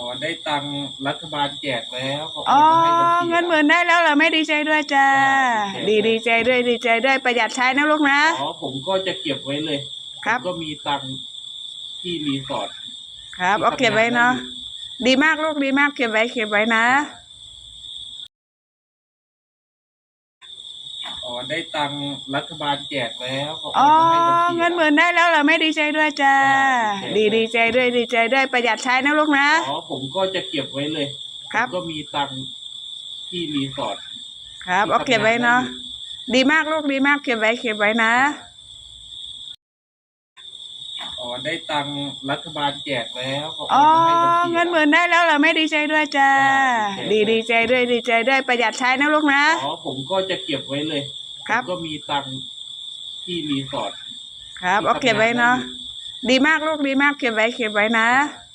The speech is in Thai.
อ๋อได้ตังค์รัฐบาลแจกแล้วก็อ๋อโอนมาให้บัญชีเงินหมื่นได้แล้วเหรอไม่ดีใจด้วยจ้าจ้า ดีดีใจด้วยดีใจด้วยประหยัดใช้นะลูกนะ อ๋อผมก็จะเก็บไว้เลยครับ ผมก็มีตังค์ที่รีสอร์ทครับเอาเก็บไว้เนาะดีมากลูกดีมากเก็บไว้เก็บไว้นะ อ๋อได้ตังค์รัฐบาลแจกแล้วก็โอนอ๋อมาให้บัญชีเงินหมื่นได้แล้วเหรอไม่ดีใจด้วยจ้าจ้า ดีดีใจด้วยดีใจด้วยประหยัดใช้นะลูกนะ อ๋อผมก็จะเก็บไว้เลยครับ ผมก็มีตังค์ที่รีสอร์ทครับเอาเก็บไว้เนาะดีมากลูกดีมากเก็บไว้เก็บไว้นะ อ๋อได้ตังค์รัฐบาลแจกแล้วก็โอนอ๋อมาให้บัญชีเงินหมื่นได้แล้วเหรอไม่ดีใจด้วยจ้าจ้า ดีดีใจด้วยดีใจด้วยประหยัดใช้นะลูกนะ อ๋อผมก็จะเก็บไว้เลย ครับ ผมก็มีตังค์ที่รีสอร์ท ครับ เอาเก็บไว้เนาะดีมากลูกดีมากเก็บไว้เก็บไว้นะจ้า